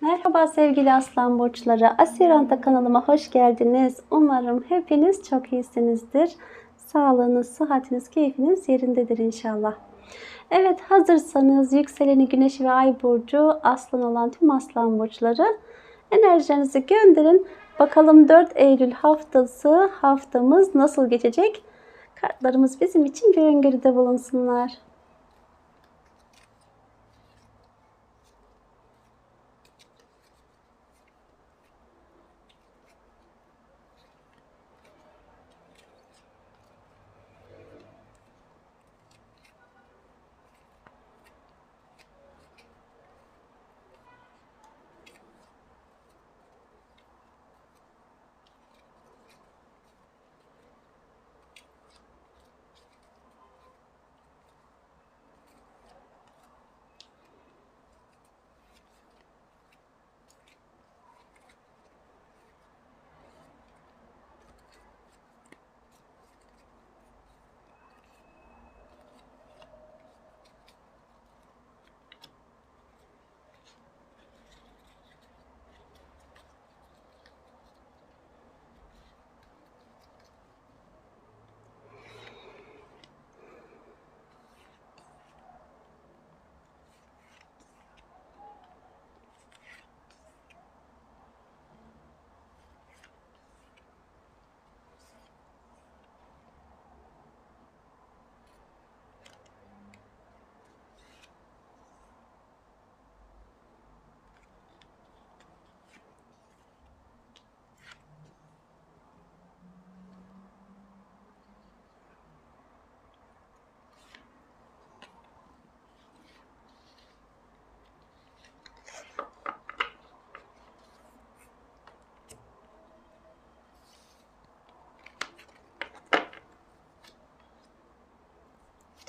Merhaba sevgili aslan burçları. Asiranta kanalıma hoş geldiniz. Umarım hepiniz çok iyisinizdir. Sağlığınız, sıhhatiniz, keyfiniz yerindedir inşallah. Evet hazırsanız yükseleni güneş ve ay burcu aslan olan tüm aslan burçları enerjilerinizi gönderin. Bakalım 4 Eylül haftası haftamız nasıl geçecek? Kartlarımız bizim için bir öngörüde bulunsunlar.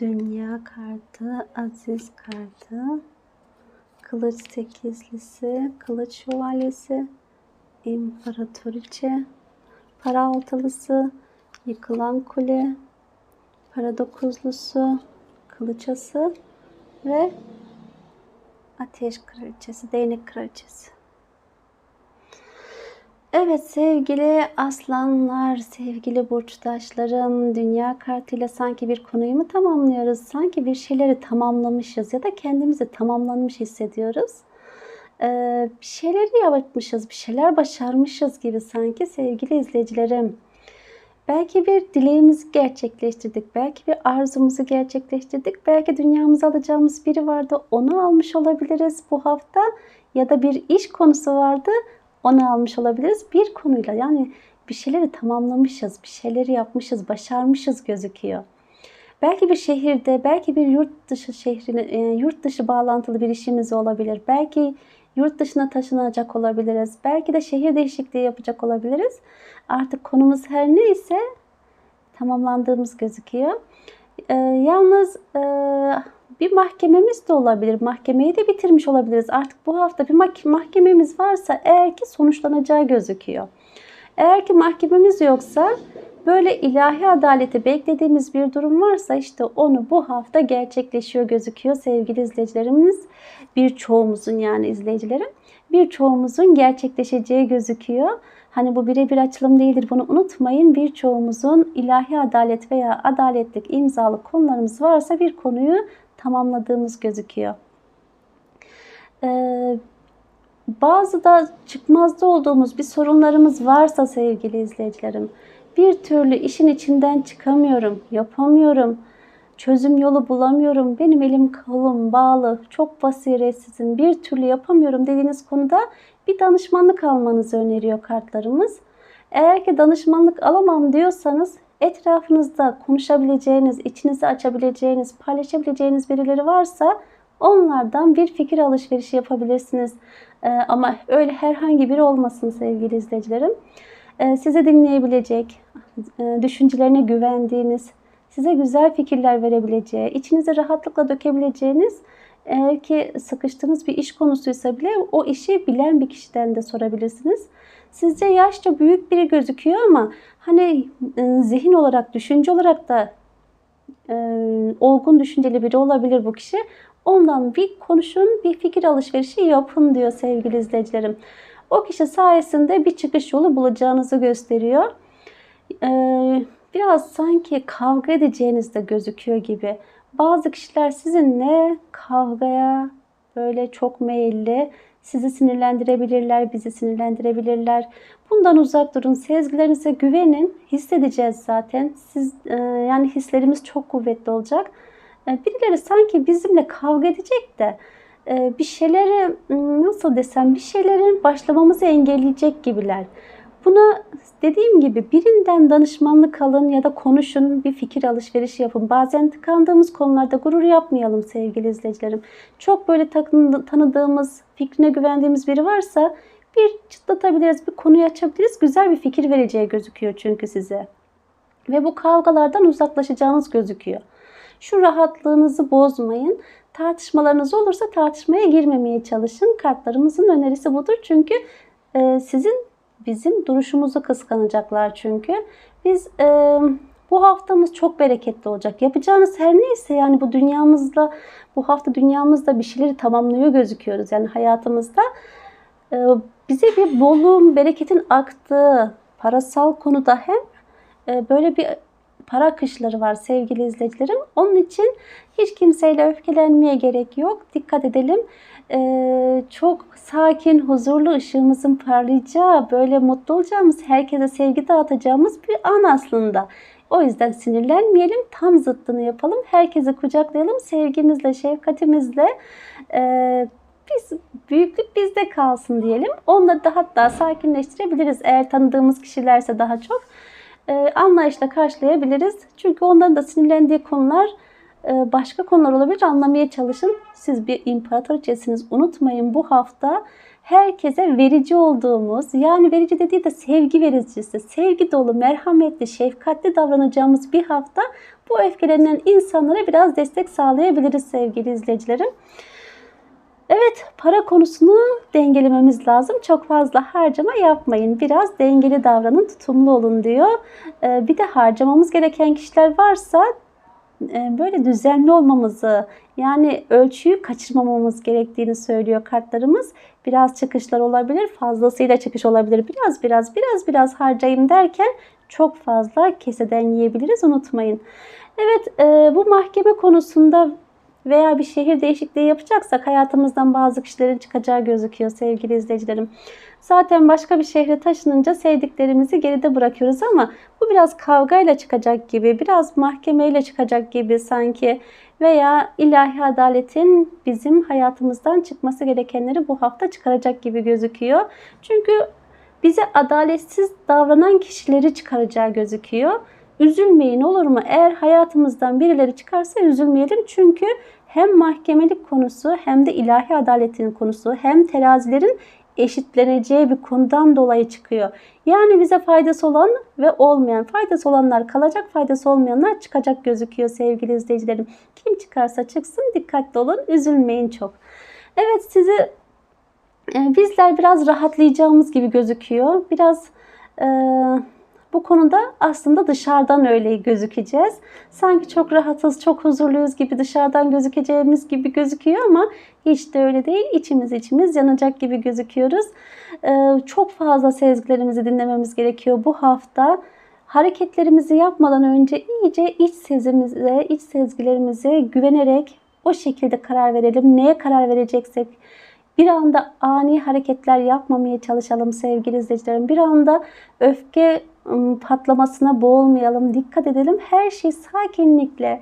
Dünya kartı, aziz kartı, kılıç sekizlisi, kılıç şövalyesi, imparatoriçe, para altılısı, yıkılan kule, para dokuzlusu, kılıçası ve ateş kraliçesi, değnek kraliçesi. Evet sevgili aslanlar, sevgili burçtaşlarım, dünya kartıyla sanki bir konuyu mu tamamlıyoruz? Sanki bir şeyleri tamamlamışız ya da kendimizi tamamlanmış hissediyoruz. Ee, bir şeyleri yapmışız, bir şeyler başarmışız gibi sanki sevgili izleyicilerim. Belki bir dileğimizi gerçekleştirdik, belki bir arzumuzu gerçekleştirdik, belki dünyamıza alacağımız biri vardı, onu almış olabiliriz bu hafta ya da bir iş konusu vardı, onu almış olabiliriz. Bir konuyla yani bir şeyleri tamamlamışız, bir şeyleri yapmışız, başarmışız gözüküyor. Belki bir şehirde, belki bir yurt dışı şehrine, e, yurt dışı bağlantılı bir işimiz olabilir. Belki yurt dışına taşınacak olabiliriz. Belki de şehir değişikliği yapacak olabiliriz. Artık konumuz her neyse tamamlandığımız gözüküyor. Ee, yalnız e, bir mahkememiz de olabilir. Mahkemeyi de bitirmiş olabiliriz. Artık bu hafta bir mahkememiz varsa eğer ki sonuçlanacağı gözüküyor. Eğer ki mahkememiz yoksa böyle ilahi adaleti beklediğimiz bir durum varsa işte onu bu hafta gerçekleşiyor gözüküyor sevgili izleyicilerimiz. Birçoğumuzun yani izleyicilerim birçoğumuzun gerçekleşeceği gözüküyor. Hani bu birebir açılım değildir bunu unutmayın. Birçoğumuzun ilahi adalet veya adaletlik imzalı konularımız varsa bir konuyu tamamladığımız gözüküyor. Ee, bazı da çıkmazda olduğumuz bir sorunlarımız varsa sevgili izleyicilerim, bir türlü işin içinden çıkamıyorum, yapamıyorum, çözüm yolu bulamıyorum, benim elim kolum bağlı, çok basiretsizim, bir türlü yapamıyorum dediğiniz konuda bir danışmanlık almanızı öneriyor kartlarımız. Eğer ki danışmanlık alamam diyorsanız etrafınızda konuşabileceğiniz, içinizi açabileceğiniz, paylaşabileceğiniz birileri varsa onlardan bir fikir alışverişi yapabilirsiniz. Ee, ama öyle herhangi biri olmasın sevgili izleyicilerim. Ee, sizi dinleyebilecek, e, düşüncelerine güvendiğiniz, size güzel fikirler verebileceği, içinize rahatlıkla dökebileceğiniz eğer ki sıkıştığınız bir iş konusuysa bile o işi bilen bir kişiden de sorabilirsiniz. Sizce yaşça büyük biri gözüküyor ama hani e, zihin olarak, düşünce olarak da e, olgun düşünceli biri olabilir bu kişi. Ondan bir konuşun, bir fikir alışverişi yapın diyor sevgili izleyicilerim. O kişi sayesinde bir çıkış yolu bulacağınızı gösteriyor. Ee, biraz sanki kavga edeceğiniz de gözüküyor gibi. Bazı kişiler sizinle kavgaya böyle çok meyilli. Sizi sinirlendirebilirler, bizi sinirlendirebilirler. Bundan uzak durun. Sezgilerinize güvenin. Hissedeceğiz zaten. Siz e, yani hislerimiz çok kuvvetli olacak. E, birileri sanki bizimle kavga edecek de e, bir şeyleri nasıl desem bir şeylerin başlamamızı engelleyecek gibiler. Buna dediğim gibi birinden danışmanlık alın ya da konuşun, bir fikir alışverişi yapın. Bazen tıkandığımız konularda gurur yapmayalım sevgili izleyicilerim. Çok böyle tanıdığımız, fikrine güvendiğimiz biri varsa bir çıtlatabiliriz, bir konuyu açabiliriz. Güzel bir fikir vereceği gözüküyor çünkü size. Ve bu kavgalardan uzaklaşacağınız gözüküyor. Şu rahatlığınızı bozmayın. Tartışmalarınız olursa tartışmaya girmemeye çalışın. Kartlarımızın önerisi budur. Çünkü sizin bizim duruşumuzu kıskanacaklar çünkü. Biz e, bu haftamız çok bereketli olacak. Yapacağınız her neyse yani bu dünyamızda bu hafta dünyamızda bir şeyleri tamamlıyor gözüküyoruz. Yani hayatımızda e, bize bir bolluğun, bereketin aktığı parasal konuda hem e, böyle bir para akışları var sevgili izleyicilerim. Onun için hiç kimseyle öfkelenmeye gerek yok. Dikkat edelim. Ee, çok sakin, huzurlu ışığımızın parlayacağı, böyle mutlu olacağımız, herkese sevgi dağıtacağımız bir an aslında. O yüzden sinirlenmeyelim, tam zıttını yapalım. Herkesi kucaklayalım, sevgimizle, şefkatimizle. Ee, biz büyüklük bizde kalsın diyelim. Onları da hatta sakinleştirebiliriz. Eğer tanıdığımız kişilerse daha çok e, anlayışla karşılayabiliriz. Çünkü onların da sinirlendiği konular başka konular olabilir. Anlamaya çalışın. Siz bir imparatoriçesiniz. Unutmayın bu hafta herkese verici olduğumuz, yani verici dediği de sevgi vericisi, sevgi dolu, merhametli, şefkatli davranacağımız bir hafta bu öfkelenen insanlara biraz destek sağlayabiliriz sevgili izleyicilerim. Evet para konusunu dengelememiz lazım. Çok fazla harcama yapmayın. Biraz dengeli davranın, tutumlu olun diyor. Ee, bir de harcamamız gereken kişiler varsa böyle düzenli olmamızı yani ölçüyü kaçırmamamız gerektiğini söylüyor kartlarımız. Biraz çıkışlar olabilir, fazlasıyla çıkış olabilir. Biraz biraz biraz biraz harcayayım derken çok fazla keseden yiyebiliriz unutmayın. Evet e, bu mahkeme konusunda veya bir şehir değişikliği yapacaksak hayatımızdan bazı kişilerin çıkacağı gözüküyor sevgili izleyicilerim. Zaten başka bir şehre taşınınca sevdiklerimizi geride bırakıyoruz ama bu biraz kavgayla çıkacak gibi, biraz mahkemeyle çıkacak gibi sanki veya ilahi adaletin bizim hayatımızdan çıkması gerekenleri bu hafta çıkaracak gibi gözüküyor. Çünkü bize adaletsiz davranan kişileri çıkaracağı gözüküyor. Üzülmeyin olur mu? Eğer hayatımızdan birileri çıkarsa üzülmeyelim. Çünkü hem mahkemelik konusu hem de ilahi adaletin konusu hem terazilerin eşitleneceği bir konudan dolayı çıkıyor. Yani bize faydası olan ve olmayan, faydası olanlar kalacak, faydası olmayanlar çıkacak gözüküyor sevgili izleyicilerim. Kim çıkarsa çıksın dikkatli olun, üzülmeyin çok. Evet sizi e, bizler biraz rahatlayacağımız gibi gözüküyor. Biraz e, bu konuda aslında dışarıdan öyle gözükeceğiz. Sanki çok rahatız, çok huzurluyuz gibi dışarıdan gözükeceğimiz gibi gözüküyor ama hiç de öyle değil. İçimiz içimiz yanacak gibi gözüküyoruz. Ee, çok fazla sezgilerimizi dinlememiz gerekiyor bu hafta. Hareketlerimizi yapmadan önce iyice iç sezimize, iç sezgilerimize güvenerek o şekilde karar verelim. Neye karar vereceksek bir anda ani hareketler yapmamaya çalışalım sevgili izleyicilerim. Bir anda öfke patlamasına boğulmayalım. Dikkat edelim. Her şey sakinlikle,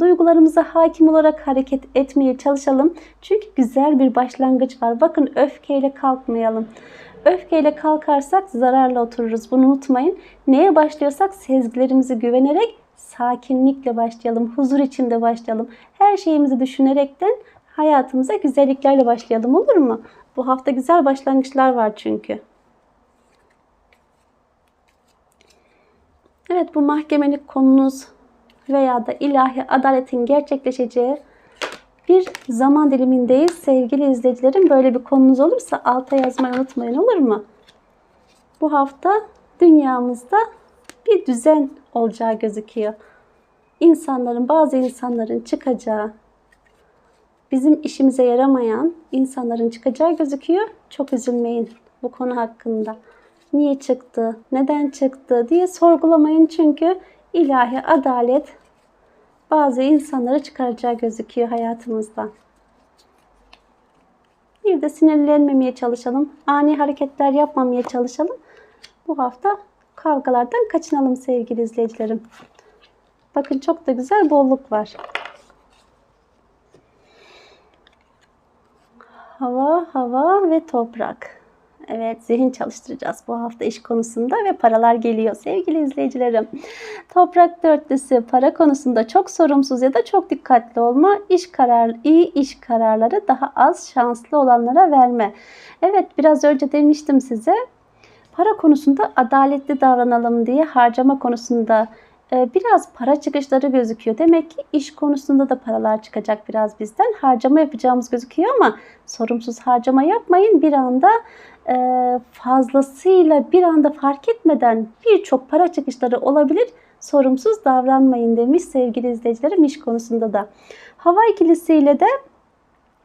duygularımıza hakim olarak hareket etmeye çalışalım. Çünkü güzel bir başlangıç var. Bakın öfkeyle kalkmayalım. Öfkeyle kalkarsak zararla otururuz. Bunu unutmayın. Neye başlıyorsak sezgilerimizi güvenerek sakinlikle başlayalım. Huzur içinde başlayalım. Her şeyimizi düşünerekten hayatımıza güzelliklerle başlayalım olur mu? Bu hafta güzel başlangıçlar var çünkü. Evet bu mahkemelik konunuz veya da ilahi adaletin gerçekleşeceği bir zaman dilimindeyiz. Sevgili izleyicilerim böyle bir konunuz olursa alta yazmayı unutmayın olur mu? Bu hafta dünyamızda bir düzen olacağı gözüküyor. insanların, bazı insanların çıkacağı, bizim işimize yaramayan insanların çıkacağı gözüküyor. Çok üzülmeyin bu konu hakkında. Niye çıktı, neden çıktı diye sorgulamayın çünkü ilahi adalet bazı insanları çıkaracağı gözüküyor hayatımızda. Bir de sinirlenmemeye çalışalım. Ani hareketler yapmamaya çalışalım. Bu hafta kavgalardan kaçınalım sevgili izleyicilerim. Bakın çok da güzel bolluk var. Hava, hava ve toprak. Evet zihin çalıştıracağız bu hafta iş konusunda ve paralar geliyor sevgili izleyicilerim. Toprak dörtlüsü para konusunda çok sorumsuz ya da çok dikkatli olma, iş karar, iyi iş kararları daha az şanslı olanlara verme. Evet biraz önce demiştim size para konusunda adaletli davranalım diye harcama konusunda biraz para çıkışları gözüküyor. Demek ki iş konusunda da paralar çıkacak biraz bizden. Harcama yapacağımız gözüküyor ama sorumsuz harcama yapmayın. Bir anda e, fazlasıyla bir anda fark etmeden birçok para çıkışları olabilir. Sorumsuz davranmayın demiş sevgili izleyicilerim iş konusunda da. Hava ikilisiyle de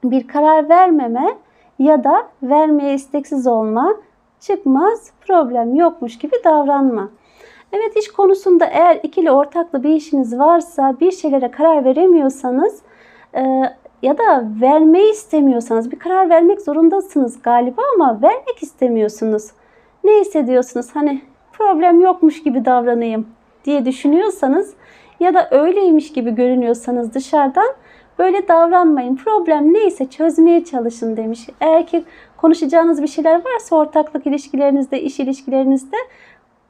bir karar vermeme ya da vermeye isteksiz olma, çıkmaz, problem yokmuş gibi davranma. Evet iş konusunda eğer ikili ortaklı bir işiniz varsa bir şeylere karar veremiyorsanız e, ya da vermeyi istemiyorsanız bir karar vermek zorundasınız galiba ama vermek istemiyorsunuz. Ne hissediyorsunuz? Hani problem yokmuş gibi davranayım diye düşünüyorsanız ya da öyleymiş gibi görünüyorsanız dışarıdan böyle davranmayın. Problem neyse çözmeye çalışın demiş. Eğer ki konuşacağınız bir şeyler varsa ortaklık ilişkilerinizde, iş ilişkilerinizde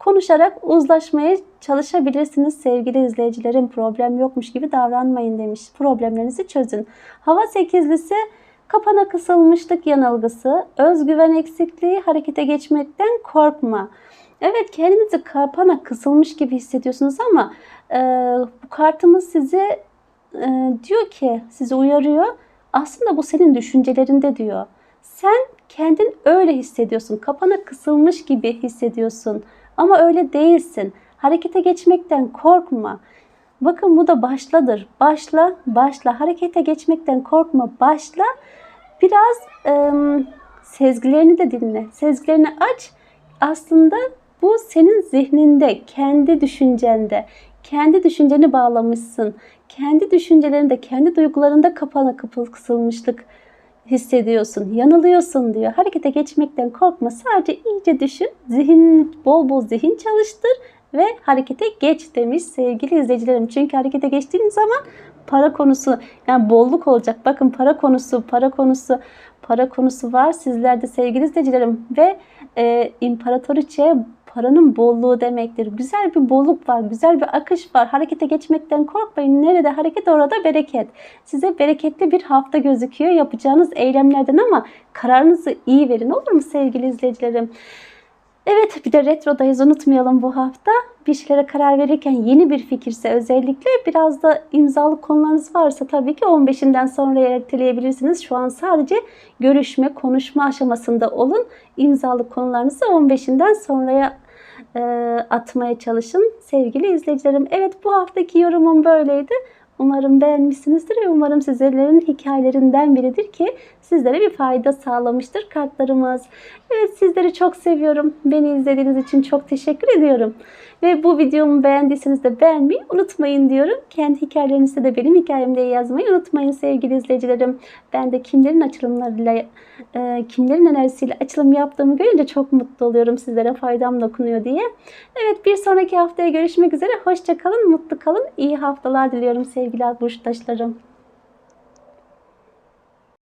konuşarak uzlaşmaya çalışabilirsiniz sevgili izleyicilerim. Problem yokmuş gibi davranmayın demiş. Problemlerinizi çözün. Hava sekizlisi kapana kısılmışlık yanılgısı, özgüven eksikliği, harekete geçmekten korkma. Evet kendinizi kapana kısılmış gibi hissediyorsunuz ama e, bu kartımız size e, diyor ki, sizi uyarıyor. Aslında bu senin düşüncelerinde diyor. Sen kendin öyle hissediyorsun. Kapana kısılmış gibi hissediyorsun. Ama öyle değilsin. Harekete geçmekten korkma. Bakın bu da başladır. Başla, başla. Harekete geçmekten korkma, başla. Biraz e, sezgilerini de dinle. Sezgilerini aç. Aslında bu senin zihninde, kendi düşüncende, kendi düşünceni bağlamışsın. Kendi düşüncelerinde, kendi duygularında kapana kapıl kısılmışlık hissediyorsun, yanılıyorsun diyor. Harekete geçmekten korkma. Sadece iyice düşün. Zihin, bol bol zihin çalıştır ve harekete geç demiş sevgili izleyicilerim. Çünkü harekete geçtiğiniz zaman para konusu yani bolluk olacak. Bakın para konusu, para konusu, para konusu var sizlerde sevgili izleyicilerim ve e, imparatoriçe paranın bolluğu demektir. Güzel bir bolluk var, güzel bir akış var. Harekete geçmekten korkmayın. Nerede hareket orada bereket. Size bereketli bir hafta gözüküyor yapacağınız eylemlerden ama kararınızı iyi verin olur mu sevgili izleyicilerim? Evet bir de retrodayız unutmayalım bu hafta. Bir şeylere karar verirken yeni bir fikirse özellikle biraz da imzalı konularınız varsa tabii ki 15'inden sonra erteleyebilirsiniz. Şu an sadece görüşme, konuşma aşamasında olun. İmzalı konularınızı 15'inden sonraya e, atmaya çalışın sevgili izleyicilerim. Evet bu haftaki yorumum böyleydi. Umarım beğenmişsinizdir ve umarım sizlerin hikayelerinden biridir ki sizlere bir fayda sağlamıştır kartlarımız. Evet sizleri çok seviyorum. Beni izlediğiniz için çok teşekkür ediyorum. Ve bu videomu beğendiyseniz de beğenmeyi unutmayın diyorum. Kendi hikayelerinizde de benim hikayemde yazmayı unutmayın sevgili izleyicilerim. Ben de kimlerin açılımlarıyla, e, kimlerin enerjisiyle açılım yaptığımı görünce çok mutlu oluyorum. Sizlere faydam dokunuyor diye. Evet bir sonraki haftaya görüşmek üzere. Hoşçakalın, mutlu kalın. İyi haftalar diliyorum sevgili burçtaşlarım.